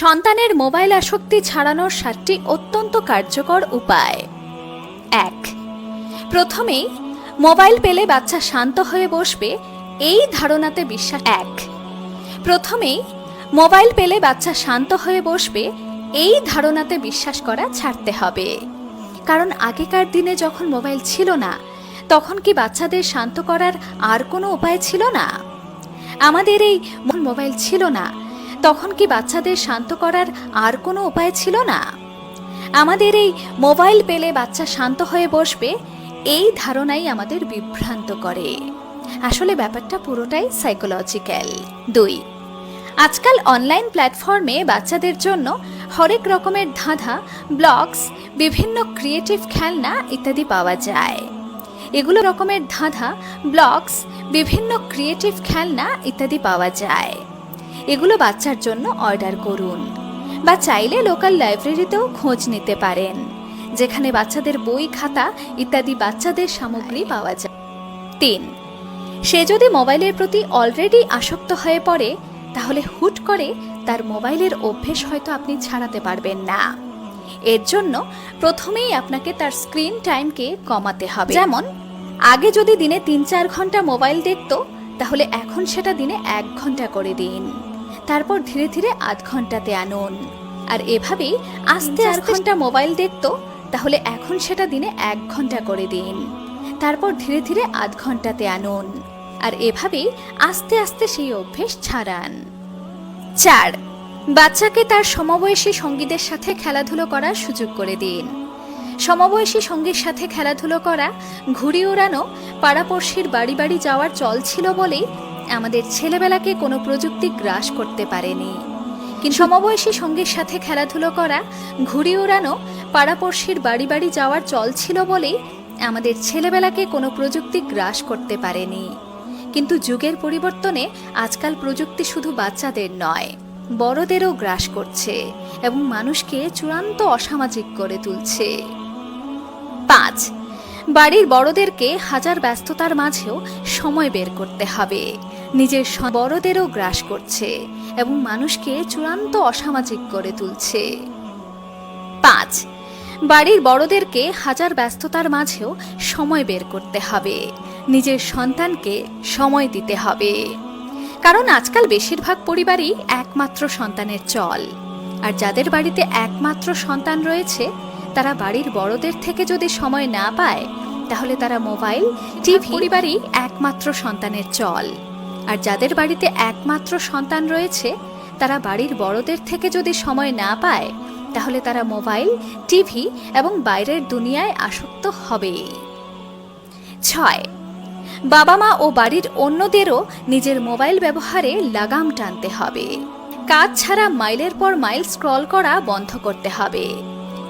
সন্তানের মোবাইল আসক্তি ছাড়ানোর সাতটি অত্যন্ত কার্যকর উপায়। এক, প্রথমেই মোবাইল পেলে বাচ্চা শান্ত হয়ে বসবে, এই ধারণাতে বিশ্বাস এক। প্রথমেই মোবাইল পেলে বাচ্চা শান্ত হয়ে বসবে, এই ধারণাতে বিশ্বাস করা ছাড়তে হবে। কারণ আগেকার দিনে যখন মোবাইল ছিল না, তখন কি বাচ্চাদের শান্ত করার আর কোনো উপায় ছিল না? আমাদের এই মোবাইল ছিল না তখন কি বাচ্চাদের শান্ত করার আর কোনো উপায় ছিল না? আমাদের এই মোবাইল পেলে বাচ্চা শান্ত হয়ে বসবে, এই ধারণাই আমাদের বিভ্রান্ত করে। আসলে ব্যাপারটা পুরোটাই সাইকোলজিক্যাল দুই, আজকাল অনলাইন প্ল্যাটফর্মে বাচ্চাদের জন্য হরেক রকমের ধাঁধা ব্লগস বিভিন্ন ক্রিয়েটিভ খেলনা ইত্যাদি পাওয়া যায়। এগুলো রকমের ধাঁধা ব্লগস বিভিন্ন ক্রিয়েটিভ খেলনা ইত্যাদি পাওয়া যায়। এগুলো বাচ্চার জন্য অর্ডার করুন বা চাইলে লোকাল লাইব্রেরিতেও খোঁজ নিতে পারেন, যেখানে বাচ্চাদের বই, খাতা ইত্যাদি বাচ্চাদের সামগ্রী পাওয়া যায়। তিন, সে যদি মোবাইলের প্রতি অলরেডি আসক্ত হয়ে পড়ে, তাহলে হুট করে তার মোবাইলের অভ্যেস হয়তো আপনি ছাড়াতে পারবেন না। এর জন্য প্রথমেই আপনাকে তার স্ক্রিন টাইমকে কমাতে হবে। যেমন, আগে যদি দিনে তিন চার ঘণ্টা মোবাইল দেখত, তাহলে এখন সেটা দিনে এক ঘণ্টা করে দিন। তারপর ধীরে ধীরে আধ ঘন্টাতে আনুন। আর এভাবেই আস্তে আধ ঘণ্টা মোবাইল দেখতো তাহলে এখন সেটা দিনে এক ঘণ্টা করে দিন। তারপর ধীরে ধীরে আধ ঘন্টাতে আনুন। আর এভাবেই আস্তে আস্তে সেই অভ্যেস ছাড়ান। চার বাচ্চাকে তার সমবয়সী সঙ্গীদের সাথে খেলাধুলো করার সুযোগ করে দিন। সমবয়সী সঙ্গীর সাথে খেলাধুলো করা ঘুড়ি ওড়ানো পাড়াপড়শির বাড়ি বাড়ি যাওয়ার চল ছিল বলেই আমাদের ছেলেবেলাকে কোনো প্রযুক্তি গ্রাস করতে পারেনি। কিন্তু সমবয়সী সঙ্গীর সাথে খেলাধুলো করা, ঘুড়ি ওড়ানো, পাড়াপড়শির বাড়ি বাড়ি যাওয়ার চল ছিল বলেই আমাদের ছেলেবেলাকে কোনো প্রযুক্তি গ্রাস করতে পারেনি। কিন্তু যুগের পরিবর্তনে আজকাল প্রযুক্তি শুধু বাচ্চাদের নয়, বড়দেরও গ্রাস করছে এবং মানুষকে চূড়ান্ত অসামাজিক করে তুলছে। পাঁচ, বাড়ির বড়দেরকে হাজার ব্যস্ততার মাঝেও সময় বের করতে হবে। নিজের বড়দেরও গ্রাস করছে এবং মানুষকে চূড়ান্ত অসামাজিক করে তুলছে। পাঁচ, বাড়ির বড়দেরকে হাজার ব্যস্ততার মাঝেও সময় বের করতে হবে। নিজের সন্তানকে সময় দিতে হবে। কারণ আজকাল বেশিরভাগ পরিবারই একমাত্র সন্তানের চল। আর যাদের বাড়িতে একমাত্র সন্তান রয়েছে, তারা বাড়ির বড়দের থেকে যদি সময় না পায়, তাহলে তারা মোবাইল, টিভি, পরিবারই একমাত্র সন্তানের চল। আর যাদের বাড়িতে একমাত্র সন্তান রয়েছে, তারা বাড়ির বড়দের থেকে যদি সময় না পায়, তাহলে তারা মোবাইল, টিভি এবং বাইরের দুনিয়ায় আসক্ত হবেই। ছয় বাবা মা ও বাড়ির অন্যদেরও নিজের মোবাইল ব্যবহারে লাগাম টানতে হবে। কাজ ছাড়া মাইলের পর মাইল স্ক্রল করা বন্ধ করতে হবে।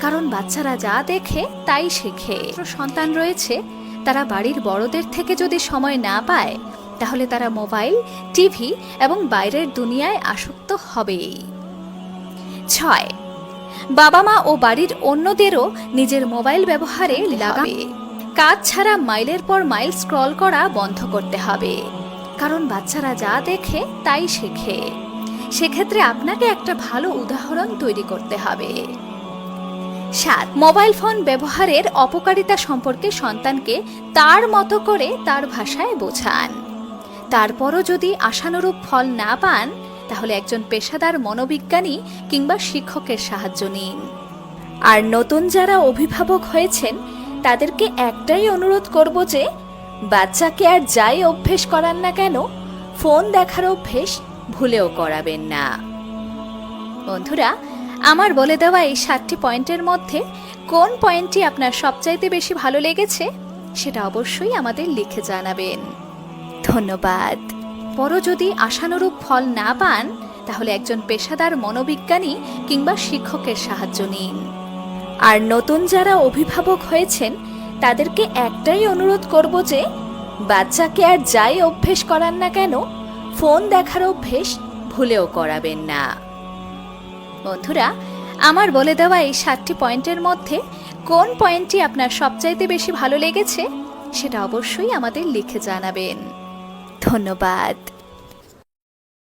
কারণ বাচ্চারা যা দেখে, তাই শেখে। সন্তান রয়েছে, তারা বাড়ির বড়দের থেকে যদি সময় না পায় তাহলে তারা মোবাইল টিভি এবং বাইরের দুনিয়ায় আসক্ত হবেই। ছয় বাবা মা ও বাড়ির অন্যদেরও নিজের মোবাইল ব্যবহারে লাগাবে কাজ ছাড়া মাইলের পর মাইল স্ক্রল করা বন্ধ করতে হবে। কারণ বাচ্চারা যা দেখে তাই শেখে। সেক্ষেত্রে আপনাকে একটা ভালো উদাহরণ তৈরি করতে হবে। সাত মোবাইল ফোন ব্যবহারের অপকারিতা সম্পর্কে সন্তানকে তার মতো করে তার ভাষায় বোঝান। তারপরও যদি আশানুরূপ ফল না পান, তাহলে একজন পেশাদার মনোবিজ্ঞানী কিংবা শিক্ষকের সাহায্য নিন। আর নতুন যারা অভিভাবক হয়েছেন, তাদেরকে একটাই অনুরোধ করব যে, বাচ্চাকে আর যাই অভ্যেস করান না কেন, ফোন দেখার অভ্যেস ভুলেও করাবেন না। বন্ধুরা, আমার বলে দেওয়া এই সাতটি পয়েন্টের মধ্যে কোন পয়েন্টটি আপনার সবচাইতে বেশি ভালো লেগেছে, সেটা অবশ্যই আমাদের লিখে জানাবেন। ধন্যবাদ। পরও যদি আশানুরূপ ফল না পান, তাহলে একজন পেশাদার মনোবিজ্ঞানী কিংবা শিক্ষকের সাহায্য নিন। আর নতুন যারা অভিভাবক হয়েছেন, তাদেরকে একটাই অনুরোধ করব যে, বাচ্চাকে আর যাই অভ্যেস করান না কেন, ফোন দেখার অভ্যেস ভুলেও করাবেন না। বন্ধুরা, আমার বলে দেওয়া এই সাতটি পয়েন্টের মধ্যে কোন পয়েন্টটি আপনার সবচাইতে বেশি ভালো লেগেছে, সেটা অবশ্যই আমাদের লিখে জানাবেন। ধন্যবাদ।